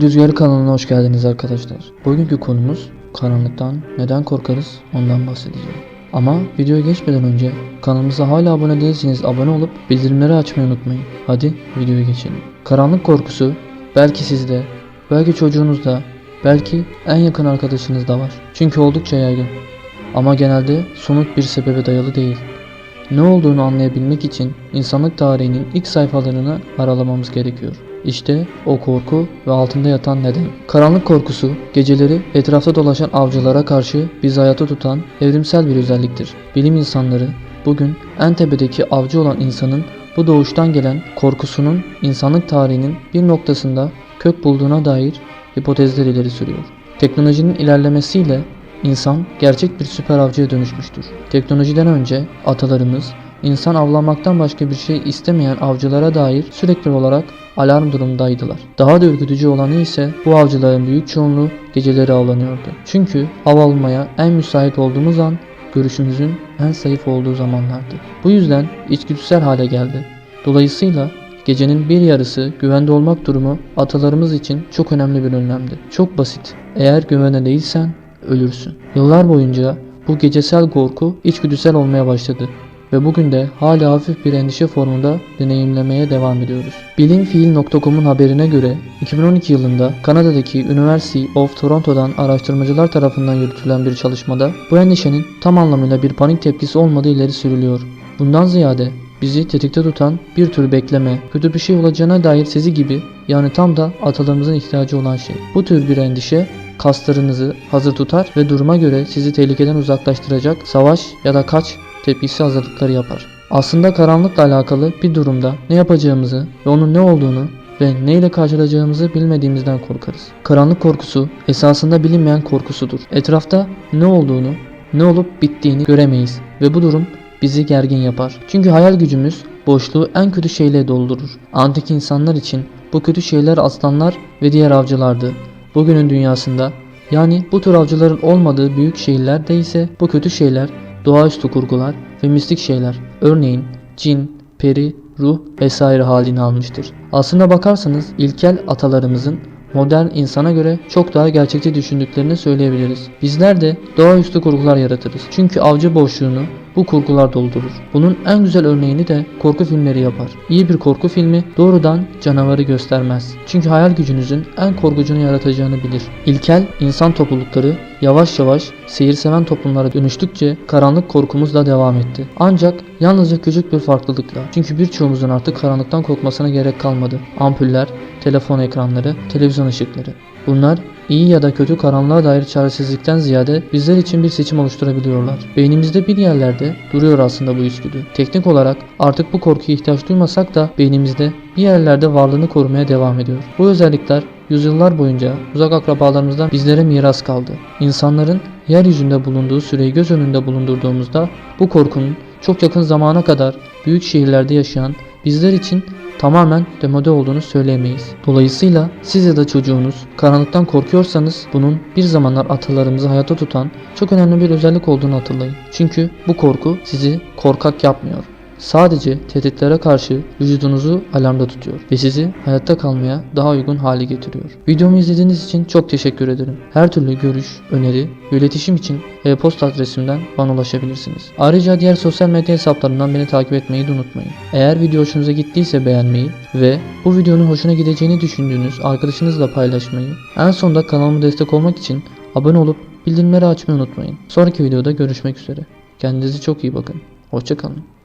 Rüzgarı kanalına hoş geldiniz arkadaşlar. Bugünkü konumuz karanlıktan neden korkarız ondan bahsedeceğim. Ama videoya geçmeden önce kanalımıza hala abone değilseniz abone olup bildirimleri açmayı unutmayın. Hadi videoya geçelim. Karanlık korkusu belki sizde, belki çocuğunuzda, belki en yakın arkadaşınızda var. Çünkü oldukça yaygın. Ama genelde somut bir sebebe dayalı değil. Ne olduğunu anlayabilmek için insanlık tarihinin ilk sayfalarını aralamamız gerekiyor. İşte o korku ve altında yatan neden. Karanlık korkusu geceleri etrafta dolaşan avcılara karşı bizi hayata tutan evrimsel bir özelliktir. Bilim insanları bugün en tepedeki avcı olan insanın bu doğuştan gelen korkusunun insanlık tarihinin bir noktasında kök bulduğuna dair hipotezler ileri sürüyor. Teknolojinin ilerlemesiyle İnsan gerçek bir süper avcıya dönüşmüştür. Teknolojiden önce atalarımız insan avlanmaktan başka bir şey istemeyen avcılara dair sürekli olarak alarm durumdaydılar. Daha da ürkütücü olanı ise bu avcıların büyük çoğunluğu geceleri avlanıyordu. Çünkü av almaya en müsait olduğumuz an görüşümüzün en zayıf olduğu zamanlardı. Bu yüzden içgüdüsel hale geldi. Dolayısıyla gecenin bir yarısı güvende olmak durumu atalarımız için çok önemli bir önlemdi. Çok basit. Eğer güvende değilsen ölürsün. Yıllar boyunca bu gecesel korku içgüdüsel olmaya başladı ve bugün de hala hafif bir endişe formunda deneyimlemeye devam ediyoruz. Bilimfiil.com'un haberine göre 2012 yılında Kanada'daki University of Toronto'dan araştırmacılar tarafından yürütülen bir çalışmada bu endişenin tam anlamıyla bir panik tepkisi olmadığı ileri sürülüyor. Bundan ziyade bizi tetikte tutan bir tür bekleme, kötü bir şey olacağına dair sezi gibi yani tam da atalarımızın ihtiyacı olan şey. Bu tür bir endişe kaslarınızı hazır tutar ve duruma göre sizi tehlikeden uzaklaştıracak savaş ya da kaç tepkisi hazırlıkları yapar. Aslında karanlıkla alakalı bir durumda ne yapacağımızı ve onun ne olduğunu ve neyle karşılaşacağımızı bilmediğimizden korkarız. Karanlık korkusu esasında bilinmeyen korkusudur. Etrafta ne olduğunu, ne olup bittiğini göremeyiz ve bu durum bizi gergin yapar. Çünkü hayal gücümüz boşluğu en kötü şeyle doldurur. Antik insanlar için bu kötü şeyler aslanlar ve diğer avcılardı. Bugünün dünyasında yani bu tür avcıların olmadığı büyük şehirlerde ise bu kötü şeyler doğaüstü kurgular ve mistik şeyler örneğin cin, peri, ruh vesaire halini almıştır. Aslına bakarsanız ilkel atalarımızın modern insana göre çok daha gerçekçi düşündüklerini söyleyebiliriz. Bizler de doğaüstü kurgular yaratırız. Çünkü avcı boşluğunu bu kurgular doldurur. Bunun en güzel örneğini de korku filmleri yapar. İyi bir korku filmi doğrudan canavarı göstermez. Çünkü hayal gücünüzün en korkucunu yaratacağını bilir. İlkel insan toplulukları yavaş yavaş seyirseven toplumlara dönüştükçe karanlık korkumuz da devam etti. Ancak yalnızca küçük bir farklılıkla. Çünkü birçoğumuzun artık karanlıktan korkmasına gerek kalmadı. Ampuller, telefon ekranları, televizyon ışıkları. Bunlar iyi ya da kötü karanlığa dair çaresizlikten ziyade bizler için bir seçim oluşturabiliyorlar. Beynimizde bir yerlerde duruyor aslında bu içgüdü. Teknik olarak artık bu korkuya ihtiyaç duymasak da beynimizde bir yerlerde varlığını korumaya devam ediyor. Bu özellikler yüzyıllar boyunca uzak akrabalarımızdan bizlere miras kaldı. İnsanların yeryüzünde bulunduğu süreyi göz önünde bulundurduğumuzda bu korkunun çok yakın zamana kadar büyük şehirlerde yaşayan bizler için tamamen demode olduğunu söyleyemeyiz. Dolayısıyla siz ya da çocuğunuz karanlıktan korkuyorsanız bunun bir zamanlar atalarımızı hayata tutan çok önemli bir özellik olduğunu hatırlayın. Çünkü bu korku sizi korkak yapmıyor. Sadece tehditlere karşı vücudunuzu alarmda tutuyor ve sizi hayatta kalmaya daha uygun hale getiriyor. Videomu izlediğiniz için çok teşekkür ederim. Her türlü görüş, öneri iletişim için e-posta adresimden bana ulaşabilirsiniz. Ayrıca diğer sosyal medya hesaplarından beni takip etmeyi de unutmayın. Eğer video hoşunuza gittiyse beğenmeyi ve bu videonun hoşuna gideceğini düşündüğünüz arkadaşınızla paylaşmayı, en sonunda kanalıma destek olmak için abone olup bildirimleri açmayı unutmayın. Sonraki videoda görüşmek üzere. Kendinize çok iyi bakın. Hoşçakalın.